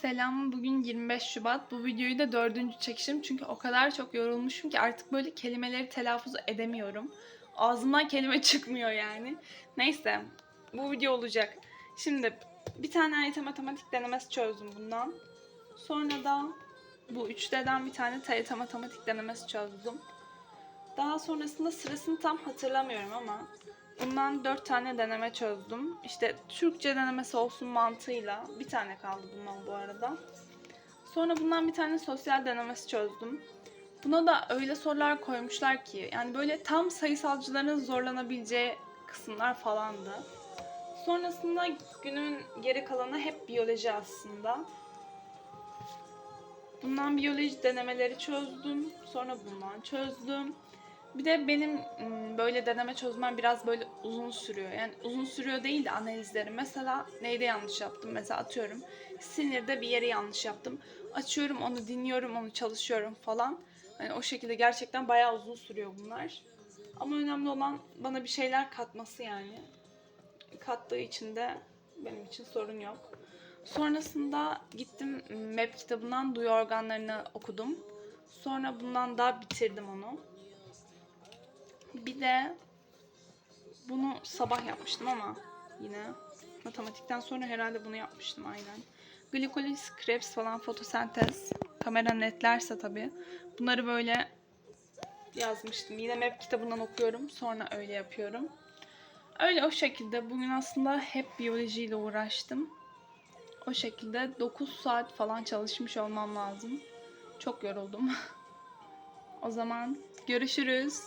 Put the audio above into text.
Selam, bugün 25 Şubat. Bu videoyu da dördüncü çekişim çünkü o kadar çok yorulmuşum ki artık böyle kelimeleri telaffuz edemiyorum. Ağzımdan kelime çıkmıyor yani. Neyse, bu video olacak. Şimdi bir tane AYT matematik denemesi çözdüm bundan. Sonra da bu 3D'den bir tane TYT matematik denemesi çözdüm. Daha sonrasında sırasını tam hatırlamıyorum ama bundan 4 tane deneme çözdüm. İşte Türkçe denemesi olsun mantığıyla bir tane kaldı bundan bu arada. Sonra bundan bir tane sosyal denemesi çözdüm. Buna da öyle sorular koymuşlar ki yani böyle tam sayısalcıların zorlanabileceği kısımlar falandı. Sonrasında günün geri kalanı hep biyoloji aslında. Bundan biyoloji denemeleri çözdüm. Sonra bundan çözdüm. Bir de benim ım, böyle deneme çözmem biraz böyle uzun sürüyor. Yani uzun sürüyor değil de analizlerim. Mesela neyde yanlış yaptım? Mesela atıyorum sinirde bir yere yanlış yaptım. Açıyorum onu dinliyorum onu çalışıyorum falan. Yani o şekilde gerçekten bayağı uzun sürüyor bunlar. Ama önemli olan bana bir şeyler katması yani. Kattığı için de benim için sorun yok. Sonrasında gittim MEP kitabından duyu organlarını okudum. Sonra bundan daha bitirdim onu. Bir de bunu sabah yapmıştım ama yine matematikten sonra herhalde bunu yapmıştım aynen. Glikoliz, Krebs falan fotosentez. Kamera netlerse tabii. Bunları böyle yazmıştım. Yine MEP kitabından okuyorum. Sonra öyle yapıyorum. Öyle o şekilde. Bugün aslında hep biyolojiyle uğraştım. O şekilde 9 saat falan çalışmış olmam lazım. Çok yoruldum. o zaman görüşürüz.